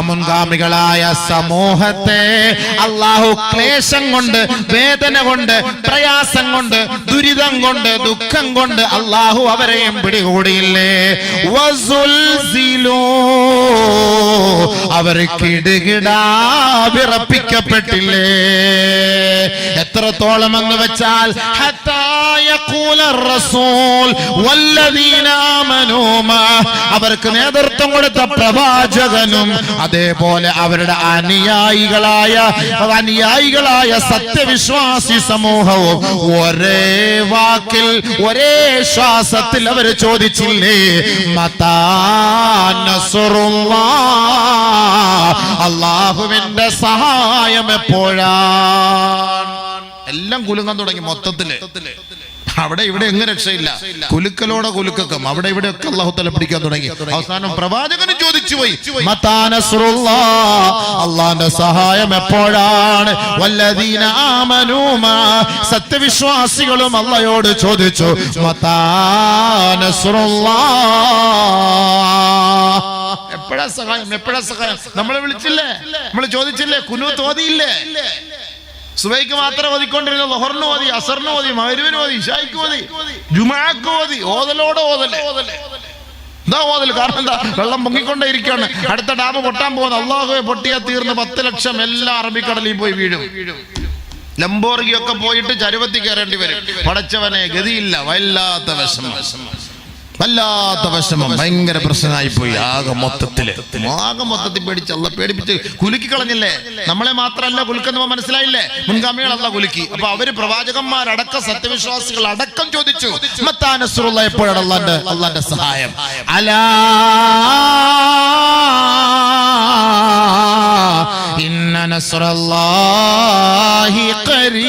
മുൻഗാമികളായ സമൂഹത്തെ അള്ളാഹു ക്ലേശം കൊണ്ട് വേദന കൊണ്ട് പ്രയാസം കൊണ്ട് ദുരിതം കൊണ്ട് ദുഃഖം കൊണ്ട് അള്ളാഹു അവരെയും പിടികൂടിയില്ലേ വസുൽസിലൂ. അവർ വിറപ്പിക്കപ്പെട്ടില്ലേ എത്രത്തോളം എന്ന് വെച്ചാൽ അവർക്ക് നേതൃത്വം കൊടുത്ത പ്രവാചകനും അതേപോലെ അവരുടെ അനുയായികളായ അനുയായികളായ സത്യവിശ്വാസി സമൂഹവും ഒരേ വാക്കിൽ ഒരേ ശ്വാസത്തിൽ അവർ ചോദിച്ചില്ലേ മതാ. അള്ളാഹുവിന്റെ സഹായം എപ്പോഴാണ് എല്ലാം കുലുങ്ങാൻ തുടങ്ങി മൊത്തത്തിൽ അവിടെ ഇവിടെ എങ്ങ് രക്ഷയില്ല കുലുക്കലോടെ കുലുക്കം അവിടെ ഇവിടെ ഒക്കെ അള്ളാഹു തല പിടിക്കാൻ തുടങ്ങി അവസാനം പ്രവാചകന് ചോദിച്ചു പോയി. അള്ളാന്റെ സഹായം എപ്പോഴാണ്. സത്യവിശ്വാസികളും അള്ളയോട് ചോദിച്ചു മതാനസ്രുള്ള. എപ്പോഴാ സഹായം? എപ്പോഴാ സഹായം? നമ്മളെ വിളിച്ചില്ലേ? നമ്മൾ ചോദിച്ചില്ലേ? കുനു തോതിയില്ലേ? സുബൈക്ക് മാത്രം ഓതിക്കൊണ്ടിരുന്ന ലൊഹറിന് ഓതി അസറിന് ഓതി മരുവിന് ഓതി ഇഷായിക്ക് ഓതി ജുമാക്ക് ഓതി ഓതലോടെ ഓതൽ. എന്താ ഓതൽ കാരണം എന്താ? വെള്ളം പൊങ്ങിക്കൊണ്ടേ ഇരിക്കുകയാണ് അടുത്ത ഡാം പൊട്ടാൻ പോകുന്നത് അള്ളാഹുവെ പൊട്ടിയാ തീർന്ന് പത്ത് ലക്ഷം എല്ലാ അറബിക്കടലിൽ പോയി വീഴും. ലംബോർഗിയൊക്കെ പോയിട്ട് ചരുവത്തി കയറേണ്ടി വരും. പടച്ചവനെ ഗതിയില്ല വല്ലാത്ത വിഷമം. വല്ലാത്ത വിഷമം. ഭയങ്കര പ്രശ്നമായി പോയി ആകെ മൊത്തത്തിൽ ആകെ മൊത്തത്തിൽ പേടിച്ച് അല്ല പേടിപ്പിച്ച് കുലുക്കി കളഞ്ഞില്ലേ? നമ്മളെ മാത്രമല്ല കുലുക്കെന്ന് മനസ്സിലായില്ലേ? മുൻഗാമികൾ അല്ല കുലുക്കി. അപ്പൊ അവർ പ്രവാചകന്മാരടക്കം സത്യവിശ്വാസികൾ അടക്കം ചോദിച്ചു മത്താ നസ്റുള്ള എപ്പോഴാണ് അള്ളാന്റെ അള്ളാന്റെ സഹായം? അലാ ഇന്ന കരീബ് ഖരീബ്.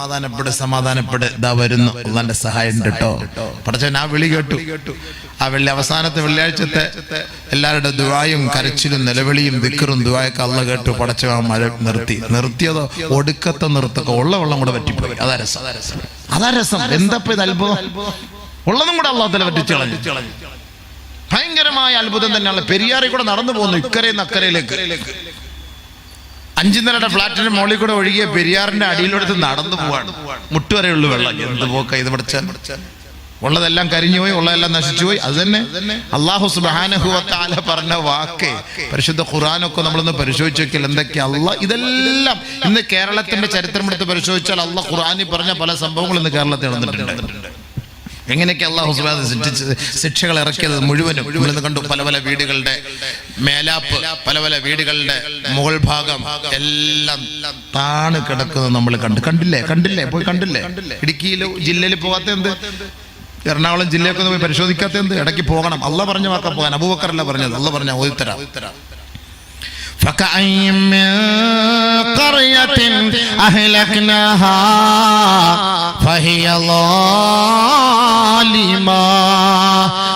സമാധാനപ്പെട് സമാധാനപ്പെട്. ഇതാ വരുന്നു. അള്ളാന്റെ സഹായം കേട്ടോ പടച്ചവൻ ആ വിളി കേട്ടു. ആ വെള്ളി അവസാനത്തെ വെള്ളിയാഴ്ചത്തെ എല്ലാവരുടെ ദുവായും കരച്ചിലും നിലവിളിയും ദിക്കറും ദുവായൊക്കെ അള്ള കേട്ടു. പടച്ചവൻ മഴ നിർത്തി. നിർത്തിയതോ? ഒടുക്കത്തെ നിർത്തൊക്കെ ഉള്ള വെള്ളം കൂടെ പറ്റിപ്പോയി അതാ രസം. അതാ രസം. എന്താ ഇത് അത്ഭുതം? ഉള്ളതും കൂടെ അള്ളാഹത്തിലെ പറ്റിച്ചു കളഞ്ഞു. ഭയങ്കരമായ അത്ഭുതം തന്നെയാണ്. പെരിയാറിൽ കൂടെ നടന്നു പോകുന്നു ഇക്കരയിൽ നിന്ന് അക്കരയിലേക്ക്. അഞ്ചു നിലയുടെ ഫ്ലാറ്റിന്റെ മുകളിൽ കൂടെ ഒഴുകിയ പെരിയാറിന്റെ അടിയിലെടുത്ത് നടന്നു പോവാണ്. മുട്ടുവരെയുള്ളു വെള്ളം. എന്ത് പോക്ക ഇത് പഠിച്ച ഉള്ളതെല്ലാം കരിഞ്ഞുപോയി ഉള്ളതെല്ലാം നശിച്ചുപോയി. അത് തന്നെ അള്ളാഹു സുബാനഹുവത്താല പറഞ്ഞ വാക്ക്. പരിശുദ്ധ ഖുറാനൊക്കെ നമ്മളൊന്ന് പരിശോധിച്ച് നോക്കിയാൽ എന്തൊക്കെയാ അള്ളാഹ് ഇതെല്ലാം ഇന്ന് കേരളത്തിന്റെ ചരിത്രം എടുത്ത് പരിശോധിച്ചാൽ അള്ളാഹ് ഖുറാനിൽ പറഞ്ഞ പല സംഭവങ്ങളും ഇന്ന് കേരളത്തിൽ നടന്നിട്ടുണ്ട്. എങ്ങനെയൊക്കെ അള്ളാഹു ശിക്ഷിച്ച് ശിക്ഷകൾ ഇറക്കിയത് മുഴുവനും. മുഴുവൻ കണ്ടു പല പല വീടുകളുടെ മേലാപ്പ് പല പല വീടുകളുടെ മുകൾ ഭാഗം എല്ലാം താണ് കിടക്കുന്നത് നമ്മൾ കണ്ടു. കണ്ടില്ലേ? കണ്ടില്ലേ? പോയി കണ്ടില്ലേ? ഇടുക്കിയിൽ ജില്ലയിൽ പോകാത്ത എന്ത്? എറണാകുളം ജില്ലയൊക്കെ പോയി പരിശോധിക്കാത്ത എന്ത്? ഇടയ്ക്ക് പോകണം. അല്ല പറഞ്ഞ വാക്ക പോകാൻ. അബൂബക്കറല്ല പറഞ്ഞത്. അല്ല പറഞ്ഞ ഓതിത്തരാ فكأي من قرية أهلكناها فهي ظالمة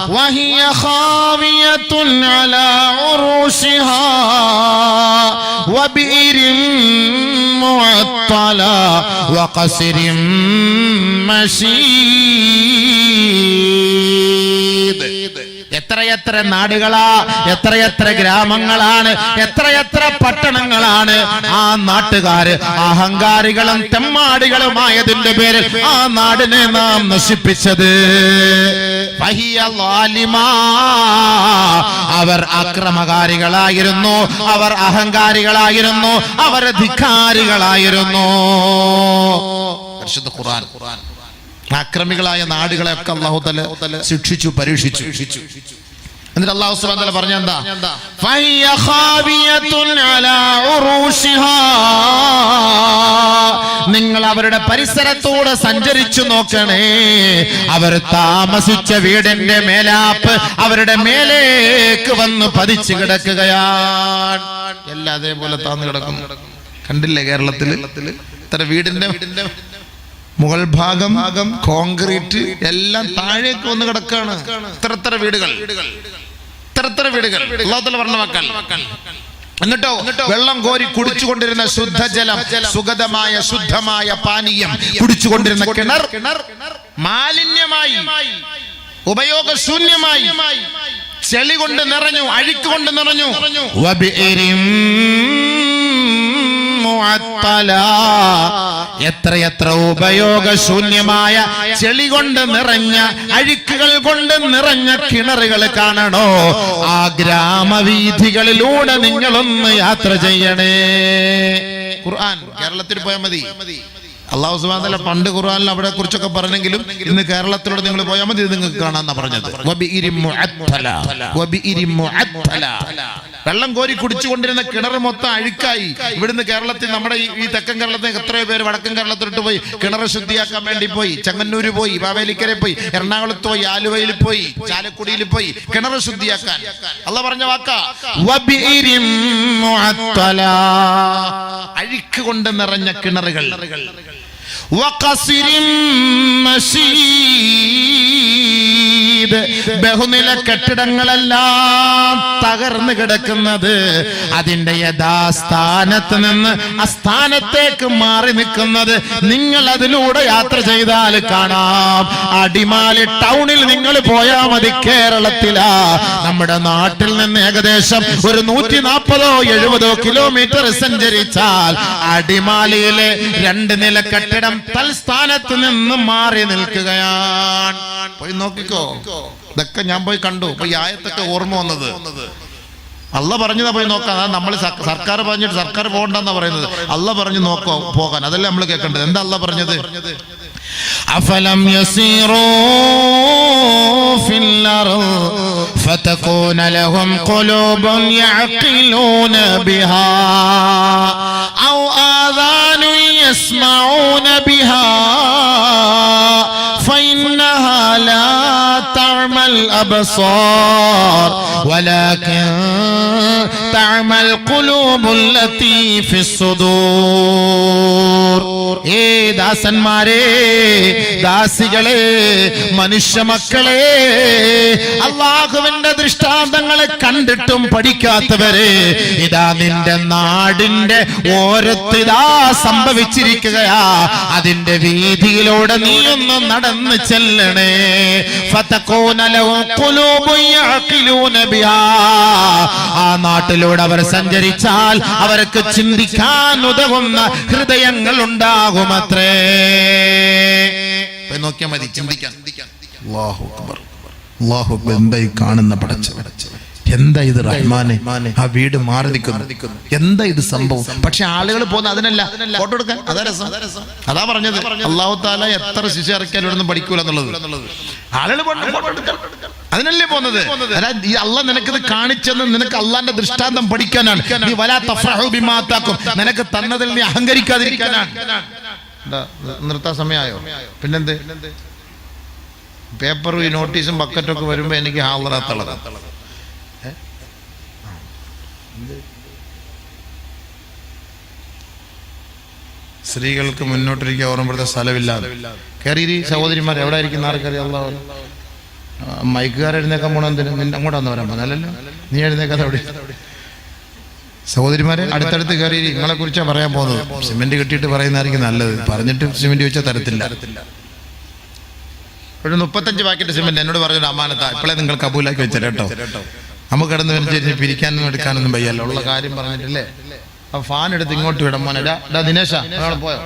وهي خاوية على عروشها وبئر معطلة وقصر مشيد. എത്രയെത്ര നാടുകളാ എത്രയെത്ര ഗ്രാമങ്ങളാണ് എത്രയെത്ര പട്ടണങ്ങളാണ്. ആ നാട്ടുകാര് അഹങ്കാരികളും തെമ്മാടികളുമായതിന്റെ പേരിൽ ആ നാടിനെ നാം നശിപ്പിച്ചത്. അവർ അക്രമകാരികളായിരുന്നു അവർ അഹങ്കാരികളായിരുന്നു അവർ ധിക്കാരികളായിരുന്നു. പരിശുദ്ധ ഖുർആൻ. അള്ളാഹു തല ശിക്ഷിച്ചു പരീക്ഷിച്ചു. എന്നിട്ട് അള്ളാഹു വ തആല പറഞ്ഞ എന്താ? നിങ്ങൾ അവരുടെ പരിസരത്തൂടെ സഞ്ചരിച്ചു നോക്കണേ. അവർ താമസിച്ച വീടിന്റെ മേലാപ്പ് അവരുടെ മേലേക്ക് വന്ന് പതിച്ചു കിടക്കുകയാണ്. എല്ലാം അതേപോലെ താന്ന് കിടക്കും കണ്ടില്ലേ കേരളത്തിൽ ഇത്ര വീടിന്റെ മുകൾ ഭാഗം ഭാഗം കോൺക്രീറ്റ് എല്ലാം താഴേക്ക് വന്ന് കിടക്കാണ് ഇത്ര ഇത്ര വീടുകൾ. ഇത്ര വീടുകൾ അള്ളാഹുത്തല പറഞ്ഞ മക്കൾ എന്നിട്ടോ വെള്ളം കോരി കുടിച്ചുകൊണ്ടിരുന്ന ശുദ്ധജലം സുഗതമായ ശുദ്ധമായ പാനീയം കുടിച്ചുകൊണ്ടിരുന്ന കിണർ മാലിന്യമായി ഉപയോഗശൂന്യമായി ചെളി കൊണ്ട് നിറഞ്ഞു അഴിക്കൊണ്ട് നിറഞ്ഞു. എത്രയെത്ര ഉപയോഗശൂന്യമായ ചെളി കൊണ്ട് നിറഞ്ഞ അഴുക്കുകൾ കൊണ്ട് നിറഞ്ഞ കിണറുകൾ കാണണോ? ആ ഗ്രാമവീഥികളിലൂടെ നിങ്ങളൊന്ന് യാത്ര ചെയ്യണേ. ഖുർആൻ കേരളത്തിൽ പോയാൽ മതി. അള്ളാഹു സുബാന പണ്ട് ഖുർആാനിൽ അവിടെ കുറിച്ചൊക്കെ പറഞ്ഞെങ്കിലും ഇന്ന് കേരളത്തിലൂടെ നിങ്ങൾ പോയാൽ മതി നിങ്ങൾക്ക് കാണാന്നാ പറഞ്ഞത്. വെള്ളം കോരി കുടിച്ചുകൊണ്ടിരുന്ന കിണർ മൊത്തം അഴുക്കായി. ഇവിടുന്ന് കേരളത്തിൽ നമ്മുടെ ഈ- തെക്കൻ കേരളത്തിൽ എത്രയോ പേര് വടക്കൻ കേരളത്തിലോട്ട് പോയി. കിണർ ശുദ്ധിയാക്കാൻ വേണ്ടി പോയി. ചെങ്ങന്നൂര് പോയി. ബാവേലിക്കര പോയി. എറണാകുളത്ത് പോയി. ആലുവയിൽ പോയി. ചാലക്കുടിയിൽ പോയി. കിണർ ശുദ്ധിയാക്കാൻ. അല്ല പറഞ്ഞ വാക്കാ. അഴുക്ക് കൊണ്ട് നിറഞ്ഞ കിണറുകൾ. ബഹുനില കെട്ടിടങ്ങളെല്ലാം തകർന്നു കിടക്കുന്നത് അതിന്റെ യഥാസ്ഥാനത്ത് നിന്ന് അസ്ഥാനത്തേക്ക് മാറി നിൽക്കുന്നത് നിങ്ങൾ അതിലൂടെ യാത്ര ചെയ്താൽ കാണാം. അടിമാലി ടൗണിൽ നിങ്ങൾ പോയാ മതി കേരളത്തിലാ. നമ്മുടെ നാട്ടിൽ നിന്ന് ഏകദേശം ഒരു നൂറ്റി നാൽപ്പതോ എഴുപതോ കിലോമീറ്റർ സഞ്ചരിച്ചാൽ അടിമാലിയിലെ രണ്ട് നില കെട്ടിടം തൽസ്ഥാനത്ത് നിന്ന് മാറി നിൽക്കുകയാണ് പോയി നോക്കിക്കോ ഇതൊക്കെ ഞാൻ പോയി കണ്ടു അപ്പൊ ഈ ആയത്തൊക്കെ ഓർമ്മ വന്നത് അല്ല പറഞ്ഞതാ പോയി നോക്കാം അതാ നമ്മൾ സർക്കാർ പറഞ്ഞിട്ട് സർക്കാർ പോകണ്ടെന്നാ പറയുന്നത് അല്ല പറഞ്ഞു നോക്കോ പോകാൻ അതല്ലേ നമ്മൾ കേൾക്കേണ്ടത് എന്താ അല്ല പറഞ്ഞത് أفلم يسيروا في الأرض فتكون لهم قلوب يعقلون بها أو آذان يسمعون بها فإنها لا تعمى الأبصار. ولكن تعمى القلوب التي في الصدور. ഏ ദാസന്മാരെ ദാസികളെ മനുഷ്യ മക്കളെ അള്ളാഹുവിന്റെ ദൃഷ്ടാന്തങ്ങളെ കണ്ടിട്ടും പഠിക്കാത്തവരെ ഇതാ നിന്റെ നാടിന്റെ ഓരത്തിതാ സംഭവിച്ചിരിക്കുകയാ. അതിന്റെ വീതിയിലൂടെ നീ ഒന്ന് നടന്ന് ചെല്ലണേ. ആ നാട്ടിലൂടെ അവർ സഞ്ചരിച്ചാൽ അവർക്ക് ചിന്തിക്കാൻ ഉതകുന്ന ഹൃദയങ്ങൾ ഉണ്ടാകുമത്രേ. നോക്കിയാൽ മതി ചിന്തിക്കാൻ അല്ലാഹു അക്ബർ. അല്ലാഹു അക്ബർ എന്താ ഈ കാണുന്ന പടച്ച എന്താ ഇത് റഹ്മാനെ? ആ വീട് മാറി നിൽക്കുന്നു. എന്താ ഇത് സംഭവം? പക്ഷെ ആളുകൾ പോകുന്ന അതിനല്ല. ഫോട്ടോ എടുക്കാൻ. അതാ രസം. അതാ പറഞ്ഞത്. അള്ളാഹു താല എത്ര ശിശു ഇറക്കിയാലും ഇവിടെ ആളുകൾ പോകണം, എടുക്കാൻ. അതിനല്ലേ പോകുന്നത്? ഈ അല്ല നിനക്കിത് കാണിച്ചെന്ന് നിനക്ക് അള്ളാന്റെ ദൃഷ്ടാന്തം പഠിക്കാനാണ്. നീ വലാ തഫ്രഹു ബിമാ ആതാക്കും. നിനക്ക് തന്നതിൽ നീ അഹങ്കരിക്കാതിരിക്കാനാണ്. നിർത്താ നിർത്താൻ സമയമായോ? പിന്നെന്ത്? പേപ്പറും ഈ നോട്ടീസും ബക്കറ്റും ഒക്കെ വരുമ്പോ എനിക്ക് ഹാളറാത്തുള്ളത്. സ്ത്രീകൾക്ക് മുന്നോട്ടിരിക്കാൻ ഓർമ്മപ്പെടുത്ത സ്ഥലമില്ലാതെ. കയറി സഹോദരിമാർ എവിടെ ഇരിക്കുന്ന ആർക്കറിയാം മൈക്കുകാർ എഴുന്നേക്കാൻ പോണ എന്തിനു? നിന്നെ അങ്ങോട്ടാന്ന് വരാൻ പറഞ്ഞല്ലോ നീ എഴുന്നേക്കാതെ അവിടെ. സഹോദരിമാരെ അടുത്തടുത്ത് കയറി നിങ്ങളെ കുറിച്ചാണ് പറയാൻ പോകുന്നത്. സിമെന്റ് കെട്ടിയിട്ട് പറയുന്നതായിരിക്കും നല്ലത്. പറഞ്ഞിട്ട് സിമെന്റ് വെച്ചാൽ തരത്തില്ല. ഒരു മുപ്പത്തഞ്ച് പാക്കറ്റ് സിമെന്റ് എന്നോട് പറഞ്ഞൊരു അമാനത്താ ഇപ്പോഴേ നിങ്ങൾ കബൂലാക്കി വെച്ചേരെ കേട്ടോ. നമുക്ക് കിടന്ന് വെച്ചിട്ട് പിരിക്കാനൊന്നും എടുക്കാനൊന്നും വയ്യല്ലോ. ഉള്ള കാര്യം പറഞ്ഞിട്ടില്ലേ? ആ ഫാൻ എടുത്ത് ഇങ്ങോട്ട് വിടാം മോനെ. ഡാ ഡാ ദിനേശ പോയോ?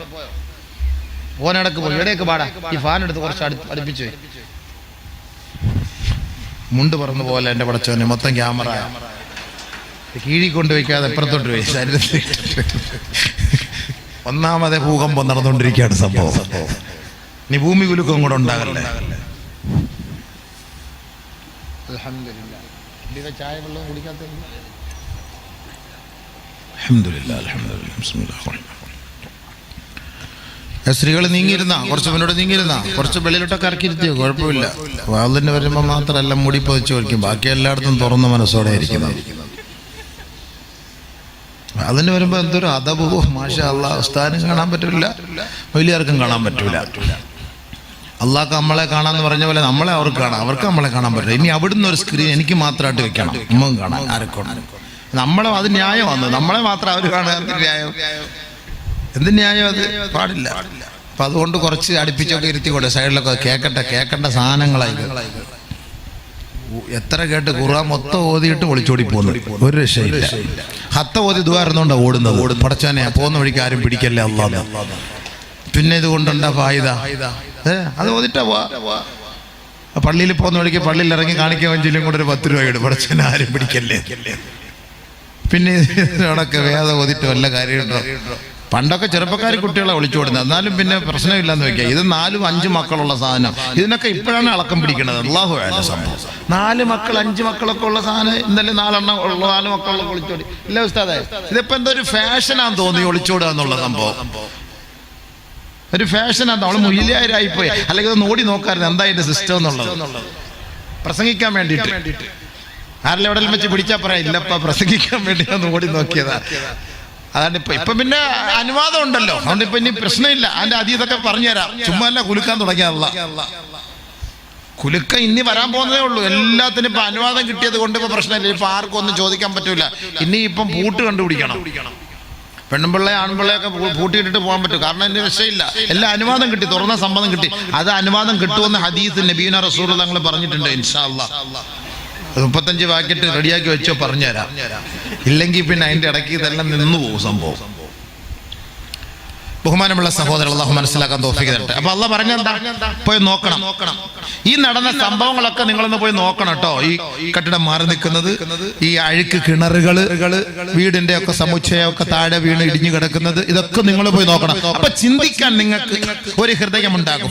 ഓനടക്ക് പോയി. എവിടെയൊക്കെ പാടാ? ഈ ഫാൻ എടുത്ത് കുറച്ച് അടുപ്പിച്ചു. മുണ്ട് പറന്നു പോലെ എന്റെ പടച്ചോനെ മൊത്തം ക്യാമറ. കീഴി കൊണ്ട് വയ്ക്കാതെ എപ്പുറത്തോട്ട് പോയി. ശരീരത്തിൽ. ഒന്നാമതെ ഭൂകമ്പം നടന്നുകൊണ്ടിരിക്കുകയാണ് സംഭവം. ഇനി ഭൂമി കുലുക്കം കൂടെ ഉണ്ടാകല്ലേ? ചായ വെള്ളം കുടിക്കാത്ത സ്ത്രീകൾ നീങ്ങിയിരുന്ന? കുറച്ച് മുന്നോട്ട് നീങ്ങിയിരുന്ന? കുറച്ച് വെളിയിലോട്ടൊക്കെ ഇറക്കിയിരുത്തിയോ? കുഴപ്പമില്ല. വാതിലിന് വരുമ്പോൾ മാത്രമല്ല മുടി പൊതിച്ച് വയ്ക്കും ബാക്കി എല്ലായിടത്തും തുറന്ന മനസ്സോടെ ഇരിക്കുന്നത് അതിന് വരുമ്പോൾ എന്തൊരു അതപോ മാഷ അള്ളാഹ് ഉസ്താനും കാണാൻ പറ്റില്ല വലിയവർക്കും കാണാൻ പറ്റില്ല അള്ളാഹ് നമ്മളെ കാണാന്ന് പറഞ്ഞ പോലെ നമ്മളെ അവർക്ക് കാണാം. അവർക്ക് നമ്മളെ കാണാൻ പറ്റില്ല. ഇനി അവിടുന്ന് ഒരു സ്ക്രീൻ എനിക്ക് മാത്രമായിട്ട് വെക്കണം. ഉമ്മ കാണാൻ ആരൊക്കെ നമ്മളെ അത് ന്യായമാണ്. നമ്മളെ മാത്രം അവർ കാണാൻ ന്യായം? എന്ത് ന്യായം അത്? പാടില്ല. അപ്പൊ അതുകൊണ്ട് കുറച്ച് അടുപ്പിച്ചൊക്കെ ഇരുത്തിക്കൂടെ സൈഡിലൊക്കെ കേക്കട്ടെ കേക്കണ്ട സാധനങ്ങളായി. എത്ര കേട്ട് ഖുർആൻ മൊത്തം ഓതിയിട്ട് ഒളിച്ചോടി പോകുന്നു ഒരു രക്ഷയില്ല. ഹത്ത ഓതി ദുവായിരുന്നോണ്ടാ ഓടുന്നത്. ഓട് പടച്ചാനെ പോകുന്ന വഴിക്ക് ആരും പിടിക്കല്ലേ അള്ളാന്ന് പിന്നെ ഇത് കൊണ്ടുണ്ടാ ഫായിദ? ഏ അത് ഓതിട്ടാ പോവാ. പള്ളിയിൽ പോകുന്ന വഴിക്ക് പള്ളിയിൽ ഇറങ്ങി കാണിക്കാൻ വെഞ്ചിലും കൂടെ ഒരു പത്ത് രൂപ ഇടും. പടച്ചാനെ ആരും പിടിക്കല്ലേ? പിന്നെ ഇതിനോടൊക്കെ വേദം ഓതിട്ട് വല്ല കാര്യമുണ്ടോ? പണ്ടൊക്കെ ചെറുപ്പക്കാർ കുട്ടികളെ ഒളിച്ചോടുന്നത് എന്നാലും പിന്നെ പ്രശ്നമില്ലെന്ന് വെക്കുക. ഇത് നാലും അഞ്ച് മക്കളുള്ള സാധനം. ഇതിനൊക്കെ ഇപ്പോഴാണ് ഇളക്കം പിടിക്കുന്നത് അള്ളാഹു വേണ്ട സംഭവം. നാല് മക്കൾ അഞ്ച് മക്കളൊക്കെ ഉള്ള സാധനം ഇന്നലെ നാലെണ്ണം ഉള്ള നാല് മക്കളുള്ള ഒളിച്ചോടി ഇല്ല ഉസ്താദേ ഇതിപ്പോ എന്തോ ഒരു ഫാഷനാന്ന് തോന്നി ഒളിച്ചോടുക എന്നുള്ള സംഭവം. ഒരു അവൾ മുയിലായി പോയി അല്ലെങ്കിൽ ഒന്ന് ഓടി നോക്കാറുണ്ട് എന്താ ഇതിന്റെ സിസ്റ്റം എന്നുള്ളത്. പ്രസംഗിക്കാൻ വേണ്ടിയിട്ട്. ആരെല്ലാം എവിടെയും വെച്ച് പിടിച്ചാ പറയാ. ഇല്ലപ്പ പ്രസംഗിക്കാൻ വേണ്ടി ഒന്ന് ഓടി നോക്കിയതാ. അതാണ് ഇപ്പൊ ഇപ്പൊ പിന്നെ അനുവാദം ഉണ്ടല്ലോ. അതുകൊണ്ട് ഇപ്പൊ ഇനി പ്രശ്നമില്ല. അതിന്റെ അതീതൊക്കെ പറഞ്ഞുതരാം. ചുമ്മാ അല്ല കുലുക്കാൻ തുടങ്ങിയതല്ല കുലുക്ക ഇനി വരാൻ പോകുന്നതേ ഉള്ളൂ. എല്ലാത്തിനും ഇപ്പൊ അനുവാദം കിട്ടിയത് കൊണ്ട് ഇപ്പൊ പ്രശ്നമില്ല. ഇപ്പൊ ആർക്കും ഒന്നും ചോദിക്കാൻ പറ്റൂല. ഇനി ഇപ്പം പൂട്ട് കണ്ടുപിടിക്കണം. പെണ്ണുമ്പിള്ളയെ ആൺപിള്ളയൊക്കെ പൂട്ടിയിട്ടിട്ട് പോകാൻ പറ്റും. കാരണം എന്റെ വിഷയമില്ല. എല്ലാം അനുവാദം കിട്ടി. തുറന്ന സമ്മതം കിട്ടി. അത് അനുവാദം കിട്ടുമെന്ന് ഹദീസ് നബീന റസൂർ തങ്ങൾ പറഞ്ഞിട്ടുണ്ട് ഇൻഷാ അല്ലാ മുപ്പത്തഞ്ച് പാക്കറ്റ് റെഡിയാക്കി വെച്ചോ പറഞ്ഞുതരാം. ഇല്ലെങ്കിൽ പിന്നെ അതിന്റെ ഇടയ്ക്ക് ഇതെല്ലാം നിന്നു പോകും സംഭവം. ബഹുമാനമുള്ള സഹോദരൻ അള്ളാഹു മനസ്സിലാക്കാൻ തോഫിക്ക് തരട്ടെ. അപ്പൊ പറഞ്ഞ എന്താ പോയി നോക്കണം. ഈ നടന്ന സംഭവങ്ങളൊക്കെ നിങ്ങളൊന്ന് പോയി നോക്കണം കേട്ടോ. ഈ കെട്ടിടം മാറി നിൽക്കുന്നത് ഈ അഴുക്ക് കിണറുകൾ വീടിന്റെ ഒക്കെ സമുച്ചയമൊക്കെ താഴെ വീണ് ഇടിഞ്ഞു കിടക്കുന്നത് ഇതൊക്കെ നിങ്ങൾ പോയി നോക്കണം. അപ്പൊ ചിന്തിക്കാൻ നിങ്ങൾക്ക് ഒരു ഹൃദയം ഉണ്ടാകും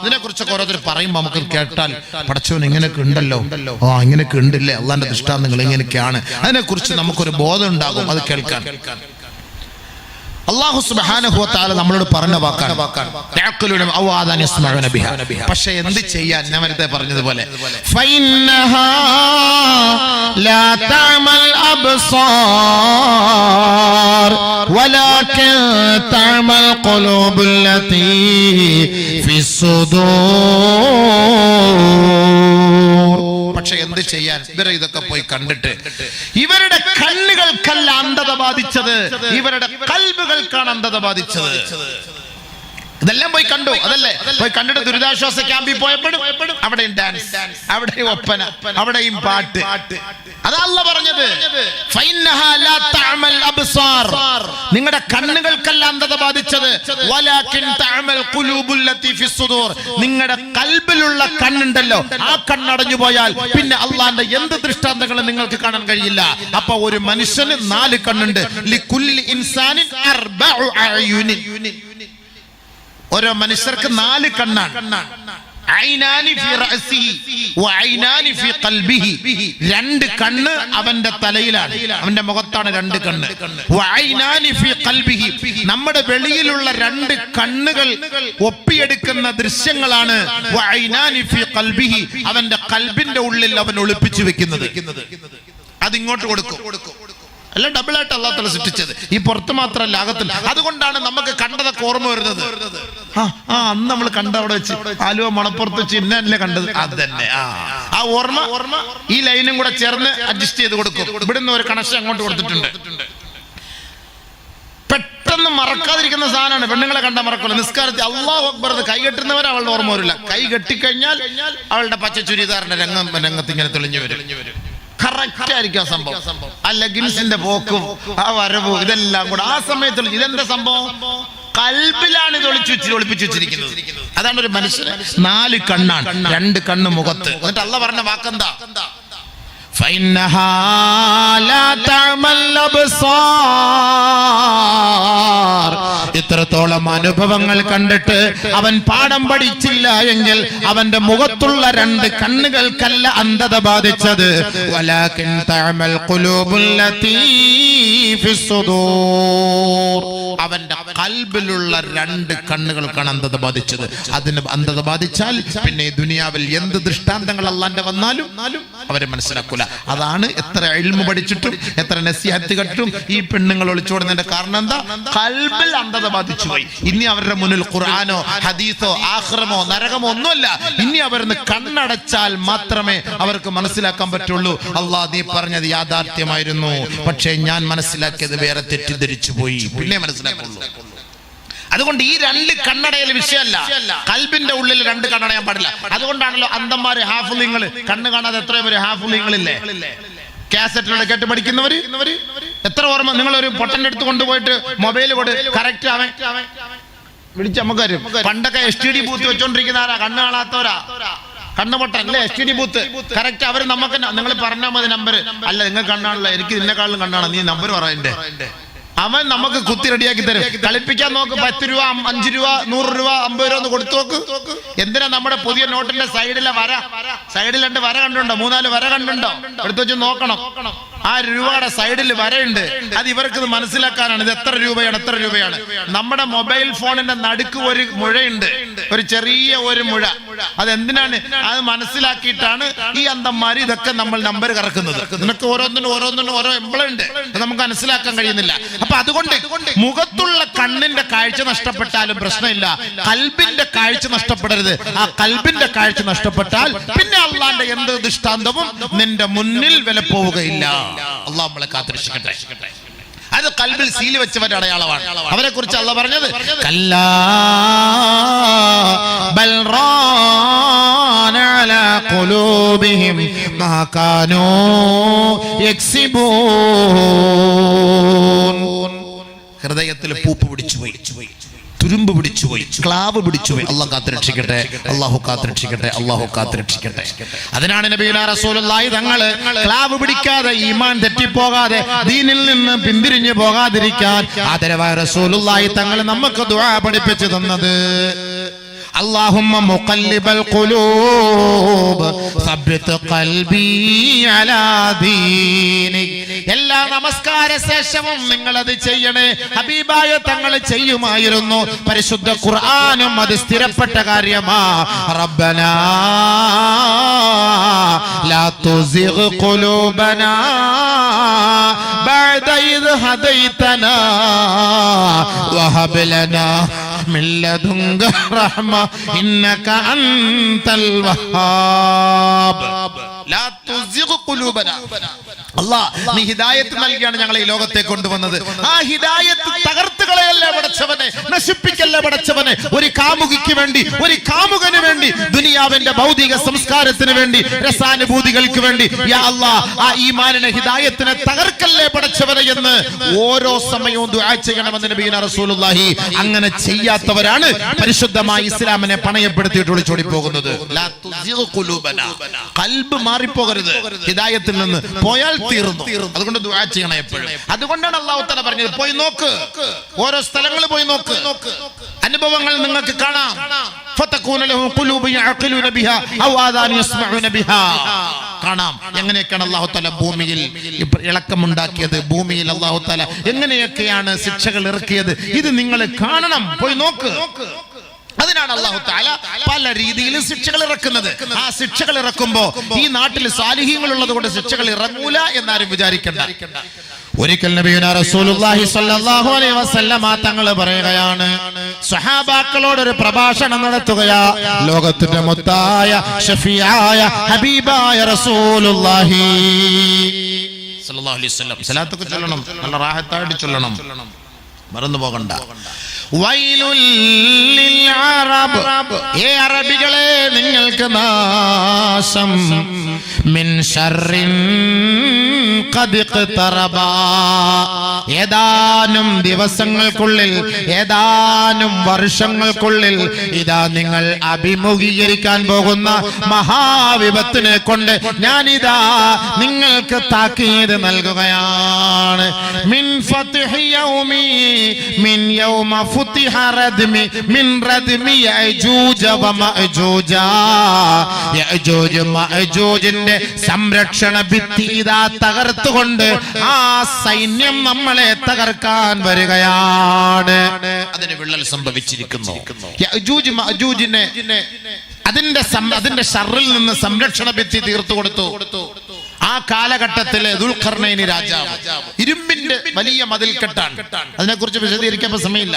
ഇതിനെ കുറിച്ചൊക്കെ ഓരോരുത്തർ പറയുമ്പോൾ നമുക്ക് കേട്ടാൽ പടച്ചവൻ ഇങ്ങനെയൊക്കെ ഉണ്ടല്ലോ. ആ ഇങ്ങനെയൊക്കെ ഉണ്ടല്ലേ? അള്ളാന്റെ ദൃഷ്ടാന്തങ്ങൾ ഇങ്ങനെയൊക്കെയാണ് അതിനെ കുറിച്ച് നമുക്കൊരു ബോധം ഉണ്ടാകും അത് കേൾക്കാൻ അള്ളാഹു സുബ്ഹാനഹു വ തആല നമ്മളോട് പറഞ്ഞ വാക്കാണ് യഅഖിലൂന ഔ ആദാന യസ്മഊന ബിഹാ പക്ഷേ എന്ത് ചെയ്യാൻ ഞാൻ നേരത്തെ പറഞ്ഞതുപോലെ فإنها لا تعمى الأبصار ولكن تعمى القلوب التي في الصدور പക്ഷെ എന്ത് ചെയ്യാൻ? ഇവരെ ഇതൊക്കെ പോയി കണ്ടിട്ട്. ഇവരുടെ കണ്ണുകൾക്കല്ല അന്ധത ബാധിച്ചത്. ഇവരുടെ കൽബുകൾക്കാണ് അന്ധത ബാധിച്ചത്. ഇതെല്ലാം പോയി കണ്ടു. അതല്ലേ? പോയി കണ്ടിട്ട് ദുരിതാശ്വാസ ക്യാമ്പിൽ പോയപ്പോഴും അവിടെയും ഡാൻസ് അവിടെയും ഒപ്പന. അവിടെയും പാട്ട്. അതല്ല പറഞ്ഞത്. നിങ്ങളുടെ കണ്ണുകൾക്കല്ല അന്ധത ബാധിച്ചത്. നിങ്ങളുടെ കൽബിലുള്ള കണ്ണുണ്ടല്ലോ. ആ കണ്ണടഞ്ഞു പോയാൽ പിന്നെ അള്ളാന്റെ എന്ത് ദൃഷ്ടാന്തങ്ങളും നിങ്ങൾക്ക് കാണാൻ കഴിയില്ല. അപ്പൊ ഒരു മനുഷ്യന് നാല് കണ്ണുണ്ട്. ഇൻസാനിൻ ഓരോ മനുഷ്യർക്ക് നാല് കണ്ണാണ്. രണ്ട് കണ്ണ് അവന്റെ തലയിലാണ്. അവന്റെ മുഖത്താണ് രണ്ട് കണ്ണ്. നമ്മുടെ വെളിയിലുള്ള രണ്ട് കണ്ണുകൾ ഒപ്പിയെടുക്കുന്ന ദൃശ്യങ്ങളാണ്. അവന്റെ കൽബിന്റെ ഉള്ളിൽ അവൻ ഒളിപ്പിച്ചു വെക്കുന്നത്. അതിങ്ങോട്ട് കൊടുക്കും. അല്ല ഡബിൾ ആയിട്ട് അള്ളാത്തല സൃഷ്ടിച്ചത്. ഈ പുറത്ത് മാത്രമല്ല അകത്തിൽ അതുകൊണ്ടാണ് നമുക്ക് കണ്ടതൊക്കെ ഓർമ്മ വരുന്നത്. ആ ആ അന്ന് നമ്മൾ കണ്ട അവിടെ വെച്ച് ആലുവ മണപ്പുറത്ത് വെച്ച് ഇന്നല്ലേ കണ്ടത്. അത് തന്നെ ആ. ആ ഓർമ്മ ഓർമ്മ ഈ ലൈനും കൂടെ ചേർന്ന് അഡ്ജസ്റ്റ് ചെയ്ത് കൊടുക്കും. ഇവിടുന്ന് ഒരു കണക്ഷൻ അങ്ങോട്ട് കൊടുത്തിട്ടുണ്ട്. പെട്ടെന്ന് മറക്കാതിരിക്കുന്ന സാധനമാണ്. പെണ്ണുങ്ങളെ കണ്ട മറക്കില്ല നിസ്കാരത്തിൽ അള്ളാഹു അക്ബർ കൈ കെട്ടുന്നവരെ അവളുടെ ഓർമ്മ വരില്ല. കൈ കെട്ടിക്കഴിഞ്ഞാൽ അവളുടെ പച്ച ചുരിദാറിന്റെ രംഗം രംഗത്ത് ഇങ്ങനെ തെളിഞ്ഞു വരും. കറക്റ്റ് ആയിരിക്കും ആ സംഭവം. ആ ലെഗിൻസിന്റെ പോക്കും ആ വരവും ഇതെല്ലാം കൂടെ. ആ സമയത്ത് ഇതെന്താ സംഭവം? കൽബിലാണ് ഇത് ഒളിച്ചു ഒളിപ്പിച്ചു വെച്ചിരിക്കുന്നത്. അതാണ് ഒരു മനുഷ്യന് നാല് കണ്ണാണ് രണ്ട് കണ്ണ് മുഖത്ത്. എന്നിട്ട് അല്ല പറഞ്ഞ വാക്കെന്താ? فإنها لا تعمى الأبصار ഇത്രത്തോളം അനുഭവങ്ങൾ കണ്ടിട്ട് അവൻ പാഠം പഠിച്ചില്ല എങ്കിൽ അവന്റെ മുഖത്തുള്ള രണ്ട് കണ്ണുകൾക്കല്ല അന്ധത ബാധിച്ചത് വലാകിൻ തഅമൽ ഖുലൂബുൽ ലതീ ഫി സുദൂർ അവന്റെ കൽബിലുള്ള രണ്ട് കണ്ണുകൾക്കാണ് അന്ധത ബാധിച്ചത് അതിന് അന്ധത ബാധിച്ചാൽ പിന്നെ ഈ ദുനിയാവിൽ എന്ത് ദൃഷ്ടാന്തങ്ങൾ അല്ലാണ്ട് വന്നാലും അവരെ മനസ്സിലാക്കൂല അതാണ് എത്ര എൽമ പഠിച്ചിട്ടും എത്ര നസിഹത്ത് കെട്ടും ഈ പെണ്ണുങ്ങൾ ഒളിച്ചോടുന്നതിന്റെ കാരണം എന്താ? കൽബിൽ അന്ധത ബാധിച്ചു പോയി. ഇനി അവരുടെ മുന്നിൽ ഖുർആാനോ ഹദീസോ ആഹ്റമോ നരകമോ ഒന്നുമല്ല. ഇനി അവരൊന്ന് കണ്ണടച്ചാൽ മാത്രമേ അവർക്ക് മനസ്സിലാക്കാൻ പറ്റുള്ളൂ. അള്ളാഹ് നീ പറഞ്ഞത് യാഥാർത്ഥ്യമായിരുന്നു. പക്ഷേ ഞാൻ മനസ്സിലാക്കിയത് വേറെ തെറ്റിദ്ധരിച്ചു പോയി. പിന്നെ മനസ്സിലാക്കുള്ളൂ. അതുകൊണ്ട് ഈ രണ്ട് കണ്ണടയിൽ വിഷയമല്ല. കൽബിന്റെ ഉള്ളിൽ രണ്ട് കണ്ണടയാൻ പാടില്ല. അതുകൊണ്ടാണല്ലോ അന്തന്മാര് ഹാഫുലിങ്ങൾ കണ്ണ് കാണാതെ എത്രയോ പേര് ഹാഫുലിങ്ങളില്ലേ? കാസറ്റിലൂടെ കേട്ട് പഠിക്കുന്നവര്? എത്ര ഓർമ്മ? നിങ്ങൾ ഒരു പൊട്ടന്റെ അടുത്ത് കൊണ്ടുപോയിട്ട് മൊബൈൽ കൊടു കറക്റ്റ് അവൻ വിളിച്ച് നമുക്ക് വരും പണ്ടൊക്കെ എസ് ടി ഡി ബൂത്ത് വെച്ചോണ്ടിരിക്കുന്ന ആരാ? കണ്ണ് കാണാത്തവരാ? കണ്ണ് പൊട്ടൻ അല്ലേ? S T D booth correct അവർ നമുക്ക് നിങ്ങൾ പറഞ്ഞാൽ മതി നമ്പർ അല്ല നിങ്ങൾ കണ്ണാണല്ലോ. എനിക്ക് ഇതിനെക്കാളും കണ്ണാണ്. നീ നമ്പർ പറയണ്ടേ അവൻ നമുക്ക് കുത്തി റെഡിയാക്കി തരും. കളിപ്പിക്കാൻ നോക്ക് പത്ത് രൂപ അഞ്ചു രൂപ നൂറ് രൂപ അമ്പത് രൂപ ഒന്ന് കൊടുത്തു നോക്ക്. എന്തിനാ നമ്മുടെ പുതിയ നോട്ടിന്റെ സൈഡിലെ വര? സൈഡിൽ രണ്ട് വര കണ്ടുണ്ടോ? മൂന്നാൽ വര കണ്ടുണ്ടോ? എടുത്തു വെച്ച് നോക്കണം. ആ രൂപയുടെ സൈഡിൽ വരയുണ്ട്. അത് ഇവർക്ക് മനസ്സിലാക്കാനാണ്. ഇത് എത്ര രൂപയാണ്? എത്ര രൂപയാണ്? നമ്മുടെ മൊബൈൽ ഫോണിന്റെ നടുക്ക് ഒരു മുഴയുണ്ട്. ഒരു ചെറിയ ഒരു മുഴ. അതെന്തിനാണ്? അത് മനസ്സിലാക്കിയിട്ടാണ് ഈ അന്തന്മാർ ഇതൊക്കെ നമ്മൾ നമ്പർ കറക്കുന്നത്. നിനക്ക് ഓരോന്നിനും ഓരോന്നിനും ഓരോ എംബ്ലം ഉണ്ട് അത് നമുക്ക് മനസ്സിലാക്കാൻ കഴിയുന്നില്ല. അപ്പൊ അതുകൊണ്ട് മുഖത്തുള്ള കണ്ണിന്റെ കാഴ്ച നഷ്ടപ്പെട്ടാലും പ്രശ്നമില്ല. കൽബിന്റെ കാഴ്ച നഷ്ടപ്പെടരുത്. ആ കൽബിന്റെ കാഴ്ച നഷ്ടപ്പെട്ടാൽ പിന്നെ അള്ളാന്റെ എന്ത് ദൃഷ്ടാന്തവും നിന്റെ മുന്നിൽ വില പോവുകയില്ല. അള്ളാഹ് നമ്മളെ കാത്തിരക്ഷിക്കട്ടെ. അത് കൽബിൽ സീൽ വെച്ചവരുടെ അടയാളമാണ്. അവരെ കുറിച്ച് അള്ള പറഞ്ഞത്? കല്ലാ ബൽ ഹൃദയത്തിൽ പൂപ്പ് പിടിച്ചു പോയി തുരുമ്പ് പിടിച്ചു പോയി ക്ലാവ് പിടിച്ചു പോയി അള്ളാഹ് കാത്തുരക്ഷിക്കട്ടെ. അള്ളാഹു കാത്തുരക്ഷിക്കട്ടെ. അള്ളാഹു കാത്തുരക്ഷിക്കട്ടെ. അതിനാണ് നബീല റസൂലുള്ളാഹി തങ്ങൾ ക്ലാവ് പിടിക്കാതെ ഈമാൻ തെറ്റിപ്പോകാതെ ദീനിൽ നിന്ന് പിന്തിരിഞ്ഞു പോകാതിരിക്കാൻ ആദരവായ റസൂലുള്ളാഹി തങ്ങൾ നമുക്ക് ദുആ പഠിപ്പിച്ചു തന്നത്. اللهم مقلب القلوب ثبت قلبي على دينك എല്ലാ നമസ്കാര ശേഷവും നിങ്ങൾ അത് ചെയ്യണേ ഹബീബായ തങ്ങൾ ചെയ്യുമായിരുന്നു പരിശുദ്ധ ഖുർആനും അത് സ്ഥിരപ്പെട്ട കാര്യമാ റബ്ബന ലാ തുസിഗ് ഖുലൂബന بعد إذ هديتنا وهب لنا من لدنك رحمة إنك أنت الوهاب لا تزغ قلوبنا അല്ലാ നീ ഹിദായത്ത് നൽകിയാണ് ഞങ്ങളെ ഈ ലോകത്തെ കൊണ്ടുവന്നത്. ആ ഹിദായത്ത് തകർത്ത് കളയല്ലേ പടച്ചവനെ? നശിപ്പിക്കല്ലേ പടച്ചവനെ? ഒരു കാമുകിക്ക് വേണ്ടി ഒരു കാമുകന് വേണ്ടി ദുനിയാവിന്റെ ഭൗതിക സംസ്കാരത്തിന് വേണ്ടി രസാനുഭൂതികൾക്ക് വേണ്ടി യാ അല്ലാ ആ ഈമാനിനെ ഹിദായത്തിനെ തകർക്കല്ലേ പടച്ചവനെ എന്ന് ഓരോ സമയവും ദുആ ചെയ്യണമെന്ന് നബീന റസൂലുള്ളാഹി അങ്ങനെ ചെയ്യാത്തവരാണ് പരിശുദ്ധമായ ഇസ്ലാമിനെ പണയപ്പെടുത്തിയിട്ട് ഒളിച്ചോടി പോകുന്നത്. കൽബ് മാറിപ്പോകരുത്. ഹിദായത്തിൽ നിന്ന് പോയാൽ തീർന്നു അതുകൊണ്ട് ദുആ ചെയ്യണം എപ്പോഴും. അതുകൊണ്ടാണ് അള്ളാഹു തല പറഞ്ഞത് പോയി നോക്ക്. ഓരോ സ്ഥലങ്ങൾ പോയി നോക്ക്. അനുഭവങ്ങൾ നിങ്ങൾക്ക് കാണാം. കാണാം. എങ്ങനെയൊക്കെയാണ് അള്ളാഹു തആല ഭൂമിയിൽ ഇളക്കമുണ്ടാക്കിയത്? ഭൂമിയിൽ അള്ളാഹു തആല എങ്ങനെയൊക്കെയാണ് ശിക്ഷകൾ ഇറക്കിയത്? ഇത് നിങ്ങൾ കാണണം. പോയി നോക്ക്. അതിനാണ് അള്ളാഹു താല പല രീതിയിലും ശിക്ഷകൾ ഇറക്കുന്നത്. ആ ശിക്ഷകൾ ഇറക്കുമ്പോ ഈ നാട്ടിൽ സാലിഹ്യങ്ങൾ ഉള്ളത് കൊണ്ട് ശിക്ഷകൾ ഇറങ്ങൂല എന്നാരും വിചാരിക്കണ്ട. ഒരിക്കൽ നബിയുന റസൂലുള്ളാഹി സ്വല്ലല്ലാഹു അലൈഹി വസല്ലമ തങ്ങൾ പറയുകയാണ് സ്വഹാബാക്കളോട് ഒരു പ്രഭാഷണം നടത്തുകയാ ലോകത്തിന്റെ മുത്തായ ഷഫിയായ ഹബീബായ റസൂലുള്ളാഹി. സ്വല്ലല്ലാഹു അലൈഹി വസല്ലം. സലാത്തൊക്കെ ചൊല്ലണം നല്ല റാഹത്തായിട്ട് ചൊല്ലണം. മറന്നു പോകണ്ട ഏ അറബികളെ നിങ്ങൾക്ക് നാശം. മിൻ ഏതാനും ദിവസങ്ങൾക്കുള്ളിൽ ഏതാനും വർഷങ്ങൾക്കുള്ളിൽ ഇതാ നിങ്ങൾ അഭിമുഖീകരിക്കാൻ പോകുന്ന മഹാവിപത്തിനെ കൊണ്ട് ഞാനിതാ നിങ്ങൾക്ക് താക്കീത് നൽകുകയാണ്. മിൻ യൗമി മിൻ യൗമ ഫുതിഹ റദ്മി മിൻ റദ്മി യഅജൂജ വമഅജൂജ യഅജൂജ് മഅജൂജിന്റെ സംരക്ഷണ ഭിത്തി ഇതാ തകർത്തുകൊണ്ട് ആ സൈന്യം നമ്മളെ തകർക്കാൻ വരികയാണ്. അതിന് വിള്ളൽ സംഭവിച്ചിരിക്കുന്നു. അതിന്റെ അതിന്റെ ഷറിൽ നിന്ന് സംരക്ഷണ ഭിത്തി തീർത്തു കൊടുത്തു. ആ കാലഘട്ടത്തിലെ ദുൽഖർണൈനി രാജാവ് ഇരുമ്പിന്റെ വലിയ മതിൽക്കെട്ടാണ് അതിനെക്കുറിച്ച് വിശദീകരിക്കാൻ സമയമില്ല.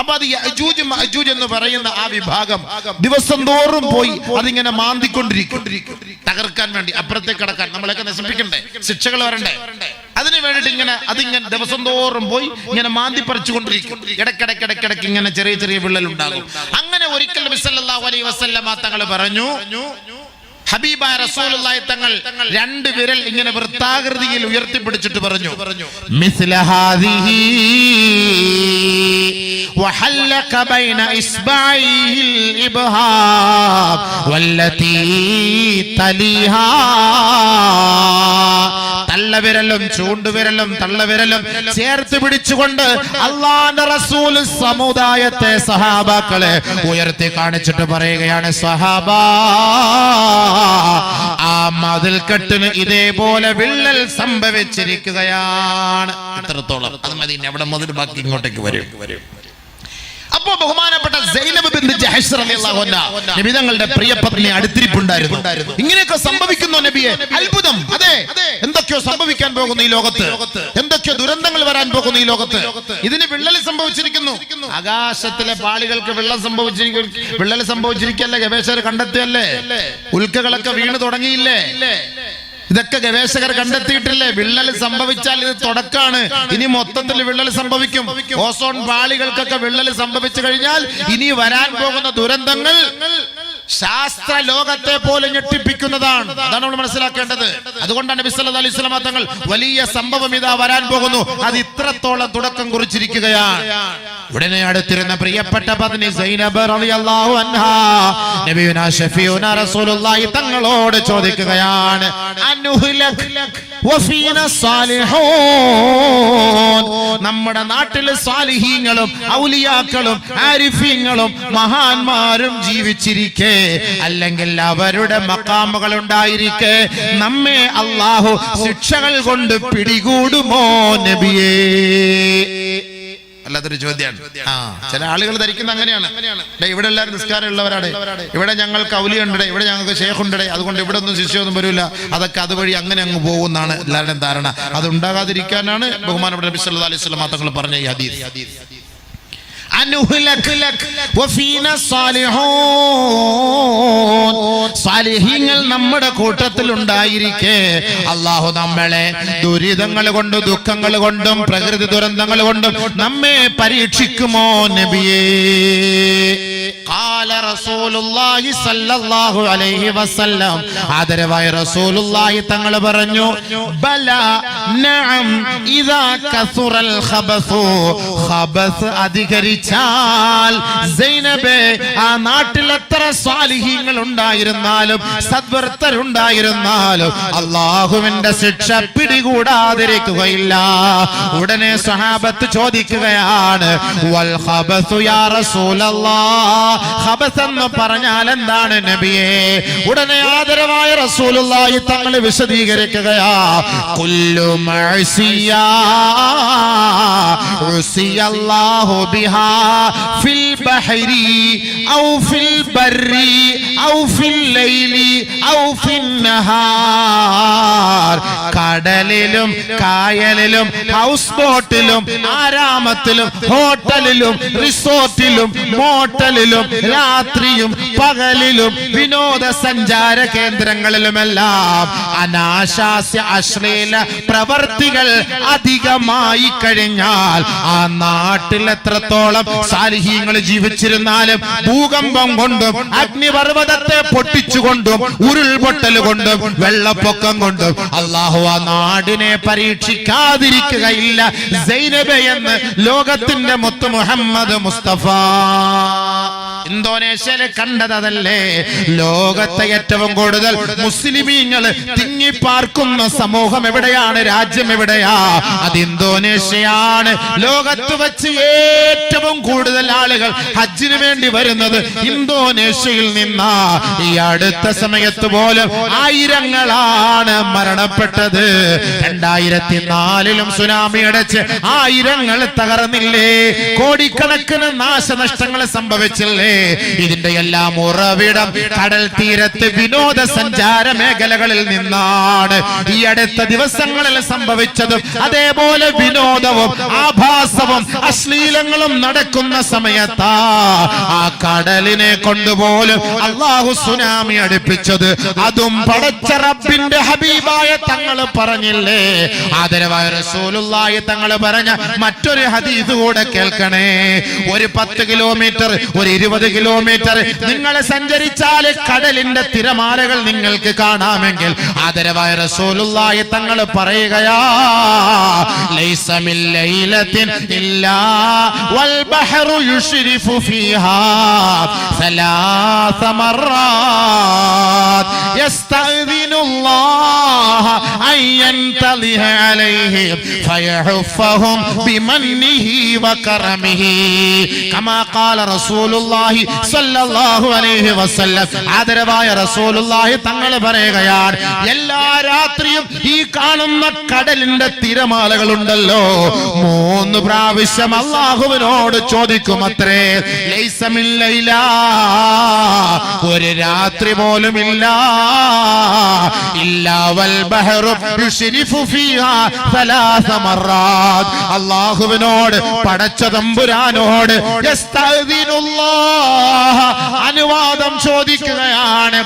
അപ്പൊ അത് അജൂജ് അജൂജ് എന്ന് പറയുന്ന ആ വിഭാഗം ദിവസം തോറും പോയി അതിങ്ങനെ മാന്തിക്കൊണ്ടിരിക്കും. തകർക്കാൻ വേണ്ടി അപ്പുറത്തേക്ക് കടക്കാൻ. നമ്മളെയൊക്കെ നശിപ്പിക്കണ്ടേ? ശിക്ഷകൾ വരണ്ടേ? അതിനു വേണ്ടിയിട്ട് ഇങ്ങനെ അതിങ്ങനെ ദിവസം തോറും പോയി ഇങ്ങനെ മാന്തി പറിച്ചുകൊണ്ടിരിക്കും. ഇടക്കിടക്കിടക്കിടക്ക് ഇങ്ങനെ ചെറിയ ചെറിയ വിള്ളൽ ഉണ്ടാകും അങ്ങനെ ഒരിക്കൽ നബി സല്ലല്ലാഹു അലൈഹി വസല്ലമ തങ്ങൾ പറഞ്ഞു ഹബീബായ റസൂലുള്ളാഹി തങ്ങൾ രണ്ട് വിരൽ ഇങ്ങനെ വൃത്താകൃതിയിൽ ഉയർത്തിപ്പിടിച്ചിട്ട് പറഞ്ഞു مثل هذه وحلق بين إصبعيه الإبهام والتي تليها തള്ളവിരലും ചൂണ്ടുവിരലും തള്ളവിരലും ചേർത്ത് പിടിച്ചുകൊണ്ട് അള്ളാന്റെ റസൂൽ സമുദായത്തെ സഹാബാക്കളെ ഉയർത്തി കാണിച്ചിട്ട് പറയുകയാണ് സഹാബ ആ മതിൽക്കെട്ടിന് ഇതേപോലെ വിള്ളൽ സംഭവിച്ചിരിക്കുകയാണ്. എത്രത്തോളം? അത് മതി അവിടെ മുതൽ ബാക്കി ഇങ്ങോട്ടേക്ക് വരും. വരും. അപ്പോ ബഹുമാനപ്പെട്ട സൈനബ് പ്രിയപത്നി അടുത്തിരിപ്പുണ്ടായിരുന്നു ഇങ്ങനെയൊക്കെ സംഭവിക്കുന്നു നബിയെ. അത്ഭുതം. അതെ. എന്തൊക്കെയോ സംഭവിക്കാൻ പോകുന്നു ഈ ലോകത്ത്. എന്തൊക്കെയോ ദുരന്തങ്ങൾ വരാൻ പോകുന്നു ഈ ലോകത്ത്. ഇതിന് വിള്ളൽ സംഭവിച്ചിരിക്കുന്നു. ആകാശത്തിലെ പാളികൾക്ക് വിള്ളൽ സംഭവിച്ചിരിക്കും. വിള്ളൽ സംഭവിച്ചിരിക്കല്ലേ? ഗവേഷകർ കണ്ടെത്തിയല്ലേ? ഉൽക്കകളൊക്കെ വീണ് തുടങ്ങിയില്ലേ? ഇതൊക്കെ ഗവേഷകർ കണ്ടെത്തിയിട്ടില്ലേ? വിള്ളൽ സംഭവിച്ചാൽ ഇത് തുടക്കാണ്. ഇനി മൊത്തത്തിൽ വിള്ളൽ സംഭവിക്കും. ഓസോൺ പാളികൾക്കൊക്കെ വിള്ളൽ സംഭവിച്ചു കഴിഞ്ഞാൽ ഇനി വരാൻ പോകുന്ന ദുരന്തങ്ങൾ ശാസ്ത്ര ലോകത്തെ പോലെ ഞെട്ടിപ്പിക്കുന്നതാണ്. അതാണ് നമ്മൾ മനസ്സിലാക്കേണ്ടത്. അതുകൊണ്ടാണ് സല്ലല്ലാഹു അലൈഹി സ്വലാം തങ്ങൾ വലിയ സംഭവം ഇതാ വരാൻ പോകുന്നു. അത് ഇത്രത്തോളം തുടക്കം കുറിച്ചിരിക്കുകയാണ്. ഉടനെ അടുത്തിരുന്ന പ്രിയപ്പെട്ട പത്നി സൈനബ് റളിയല്ലാഹു അൻഹാ നബിയുനാ ഷഫീഉനാ റസൂലുള്ളാഹി തങ്ങളോട് ചോദിക്കുകയാണ് അനുഹ്ലക് വഫീന സാലിഹൂൻ നമ്മുടെ നാട്ടിലെ സ്വാലിഹീങ്ങളും ഔലിയാക്കളും ആരിഫീങ്ങളും മഹാന്മാരും ജീവിച്ചിരിക്കെ. അല്ലെങ്കിൽ അവരുടെ മക്കാമുകൾ ഉണ്ടായിരിക്കെ. നമ്മെ അള്ളാഹു ശിക്ഷകൾ കൊണ്ട് പിടികൂടുമോ നബിയേ? അല്ലാത്തൊരു ചോദ്യമാണ്. ആ ചില ആളുകൾ ധരിക്കുന്ന അങ്ങനെയാണ്. ഇവിടെ എല്ലാവരും നിസ്കാരം ഉള്ളവരാണ് ഇവിടെ ഞങ്ങൾക്ക് ഉണ്ട് ഇവിടെ ഞങ്ങൾക്ക് ഷേഖുണ്ട് അതുകൊണ്ട് ഇവിടെ ഒന്നും ശിഷ്യൊന്നും വരില്ല അതൊക്കെ അതുവഴി അങ്ങനെ അങ്ങ് പോകുന്നാണ് എല്ലാവരുടെയും ധാരണ. അത് ഉണ്ടാകാതിരിക്കാനാണ് ബഹുമാനപ്പെട്ട നബി സല്ലല്ലാഹു അലൈഹി വസല്ലം തങ്ങൾ പറഞ്ഞ ഈ ഹദീസ്. അനുഹ്ലക് വഫീന സാലിഹൂൻ സാലിഹീങ്ങൾ നമ്മുടെ കൂട്ടത്തിൽ ഉണ്ടായിരിക്കെ അള്ളാഹു നമ്മളെ ദുരിതങ്ങൾ കൊണ്ടും ദുഃഖങ്ങൾ കൊണ്ടും പ്രകൃതി ദുരന്തങ്ങൾ കൊണ്ടും നമ്മെ പരീക്ഷിക്കുമോ നബിയേ قال رسول الله صلى الله عليه وسلم ആദരവായ റസൂലുള്ളാഹി തങ്ങൾ പറഞ്ഞു ബല നഅം ഇദാ കസുറൽ ഖബസു ഖബസ് അധികരിച്ചാൽ സൈനബേ ആ നാട്ടിൽ എത്ര സ്വാലിഹീങ്ങൾ ഉണ്ടായിരുന്നാലും സദ്വർത്തരുണ്ടായിരുന്നാലും അള്ളാഹുവിന്റെ ശിക്ഷ പിടികൂടാതിരിക്കുകയില്ല. ഉടനെ സഹാബത്ത് ചോദിക്കുകയാണ് എന്ന് പറഞ്ഞാൽ എന്താണ് നബിയെ? ഉടനെ ആദരവായ റസൂലുള്ളാഹി തങ്ങൾ വിശദീകരിക്കുകയാ കുല്ലു മഅസിയാ ഉസിയല്ലാഹു ഫിൽ ബഹരി ഔ ഫിൽ ബർരി ഔ ഫിൽ ലൈലി ഔ ഫിൻ നഹാർ. കടലിലും കായലിലും ഹൗസ് ബോട്ടിലും ആരാമത്തിലും ഹോട്ടലിലും റിസോർട്ടിലും മോട്ടലിലും രാത്രിയും പകലിലും വിനോദസഞ്ചാര കേന്ദ്രങ്ങളിലുമെല്ലാം അനാശാസ്യ അശ്ലീല പ്രവർത്തികൾ അധികമായി കഴിഞ്ഞാൽ ആ നാട്ടിൽ എത്രത്തോളം സാലിഹ്യങ്ങൾ ജീവിച്ചിരുന്നാലും ഭൂകമ്പം കൊണ്ടും അഗ്നിപർവതത്തെ പൊട്ടിച്ചുകൊണ്ടും ഉരുൾപൊട്ടൽ കൊണ്ടും വെള്ളപ്പൊക്കം കൊണ്ടും അള്ളാഹു ആ നാടിനെ പരീക്ഷിക്കാതിരിക്കുകയില്ല. സൈനബ എന്ന് ലോകത്തിന്റെ മുത്ത് മുഹമ്മദ് മുസ്തഫ. ഇന്തോനേഷ്യയിൽ കണ്ടത് അതല്ലേ ലോകത്തെ ഏറ്റവും കൂടുതൽ മുസ്ലിമീങ്ങൾ തിങ്ങിപ്പാർക്കുന്ന സമൂഹം എവിടെയാണ്? രാജ്യം എവിടെയാ? അത് ഇന്തോനേഷ്യയാണ്. ലോകത്ത് വെച്ച് ഏറ്റവും കൂടുതൽ ആളുകൾ ഹജ്ജിന് വേണ്ടി വരുന്നത് ഇന്തോനേഷ്യയിൽ നിന്നാ. ഈ അടുത്ത സമയത്ത് പോലും ആയിരങ്ങളാണ് മരണപ്പെട്ടത്. രണ്ടായിരത്തി നാലിലും സുനാമി അടച്ച് ആയിരങ്ങൾ തകർന്നില്ലേ? കോടിക്കണക്കിന് നാശനഷ്ടങ്ങൾ സംഭവിച്ചില്ലേ? ഇതിന്റെ എല്ലാം ഉറവിടം കടൽ തീരത്ത് വിനോദസഞ്ചാര മേഖലകളിൽ നിന്നാണ്. ഈ അടുത്ത ദിവസങ്ങളിൽ സംഭവിച്ചതും അതേപോലെ വിനോദവും ആഭാസവും അശ്ലീലങ്ങളും നടക്കുന്ന സമയത്താ ആ കടലിനെ കൊണ്ടുപോലും അള്ളാഹു സുനാമി അടുപ്പിച്ചത്. അതും പടച്ച റബ്ബിന്റെ ഹബീബായ തങ്ങൾ പറഞ്ഞില്ലേ? ആദരവായ റസൂലുള്ളാഹി തങ്ങൾ പറഞ്ഞ മറ്റൊരു ഹദീസ് കൂടെ കേൾക്കണേ. ഒരു പത്ത് കിലോമീറ്റർ ഒരു ഇരുപത് കിലോമീറ്റർ നിങ്ങൾ സഞ്ചരിച്ചാൽ കടലിന്റെ തിരമാലകൾ നിങ്ങൾക്ക് കാണാമെങ്കിൽ ആദരവായ റസൂലുള്ളാഹി തങ്ങൾ പറയുകയാ ലൈസ മിൻ ലൈലത്തിൻ ഇല്ലാ വൽ ബഹറു യുശ്രിഫു ഫീഹാ ثلاث مرات يستأذن الله أن ينتظر عليهم فيحفهم بمنه وكرمه كما قال رسول الله റസൂലുള്ളാഹി സല്ലല്ലാഹു അലൈഹി വസല്ലം. ആദരവായ റസൂലുള്ളാഹി തങ്ങൾ പറയുകയാണ് എല്ലാ രാത്രിയും ഈ കാണുന്ന കടലിന്റെ തിരമാലകൾ ഉണ്ടല്ലോ മൂന്ന് പ്രാവശ്യം അള്ളാഹുവിനോട് ചോദിക്കും അത്രേ ലൈസമില്ല ഒരു രാത്രി പോലും ഇല്ല അള്ളാഹുവിനോട് പടച്ച തമ്പുരാനോട് അനുവാദം ചോദിക്കുകയാണ്.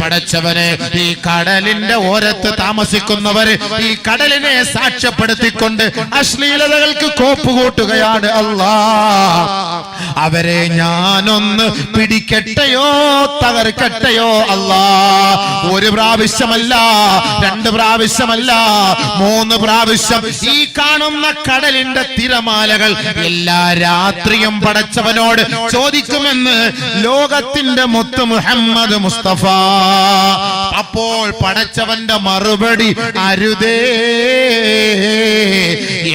പടച്ചവനെ ഈ കടലിന്റെ ഓരത്ത് താമസിക്കുന്നവര് ഈ കടലിനെ സാക്ഷ്യപ്പെടുത്തിക്കൊണ്ട് അശ്ലീലതകൾക്ക് കോപ്പ് കൂട്ടുകയാണ് അല്ലാ. അവരെ ഞാനൊന്ന് പിടിക്കട്ടെയോ തകർക്കട്ടെയോ അല്ലാ. ഒരു പ്രാവശ്യമല്ല രണ്ട് പ്രാവശ്യമല്ല മൂന്ന് പ്രാവശ്യം ഈ കാണുന്ന കടലിന്റെ തിരമാലകൾ എല്ലാ രാത്രിയും പടച്ചവനോട് ചോദിക്കുമെന്ന് ലോകത്തിന്റെ മുത്ത് മുഹമ്മദ് മുസ്തഫ. അപ്പോൾ പടച്ചവന്റെ മറുപടി അരുതേ.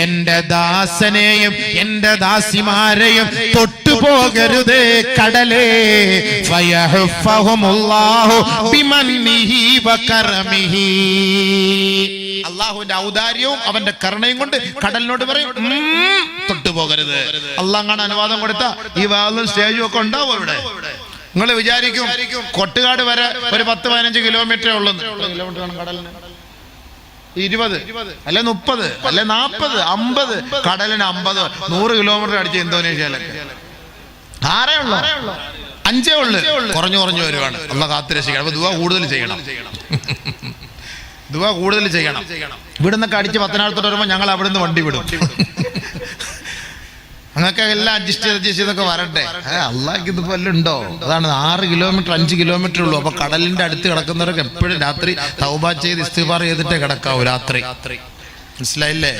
എന്റെ ദാസനെയും എന്റെ ദാസിമാരെയും തൊട്ടുപോകരുതേ കടലേ. അള്ളാഹുവിന്റെ ഔദാര്യവും അവന്റെ കരുണയും കൊണ്ട് കടലിനോട് പറയും "ഉം, അള്ളാങ്ങാണ് അനുവാദം കൊടുത്ത ഈ വാതിലും സ്റ്റേജും ഒക്കെ ഉണ്ടാവും ഇവിടെ നിങ്ങൾ വിചാരിക്കും കൊട്ടുകാട് വരെ ഒരു പത്ത് പതിനഞ്ച് കിലോമീറ്റർ ഉള്ളു കിലോമീറ്റർ ഇരുപത് അല്ലെ മുപ്പത് അല്ലെ നാപ്പത് അമ്പത് കടലിന് അമ്പത് നൂറ് കിലോമീറ്റർ അടിച്ച് ഇന്തോനേഷ്യയിലൊക്കെ. ആരേ ഉള്ളു? അഞ്ചേ ഉള്ളു. കുറഞ്ഞു കുറഞ്ഞു വരുവാണ്. അള്ള കാത്തിരക്ഷിക്കണം. അപ്പൊ ദുവ കൂടുതൽ ചെയ്യണം. ദുവ കൂടുതൽ ചെയ്യണം. ഇവിടുന്നൊക്കെ അടിച്ച് പത്തനാളത്തോട്ട് വരുമ്പോൾ ഞങ്ങൾ അവിടുന്ന് വണ്ടി വിടും. അങ്ങനൊക്കെ എല്ലാം അഡ്ജസ്റ്റ് ചെയ്ത് അഡ്ജസ്റ്റ് ചെയ്തൊക്കെ വരട്ടെ അള്ളാഹ്ക്ക് ഇതിപ്പോ എല്ലാം ഉണ്ടോ? അതാണ് ആറ് കിലോമീറ്റർ അഞ്ച് കിലോമീറ്റർ ഉള്ളൂ. അപ്പൊ കടലിന്റെ അടുത്ത് കിടക്കുന്നവരൊക്കെ എപ്പോഴും രാത്രി തൗബ ചെയ്ത് ഇസ്തിഫാർ ചെയ്തിട്ടേ കിടക്കാവൂ രാത്രി. മനസ്സിലായില്ലേ?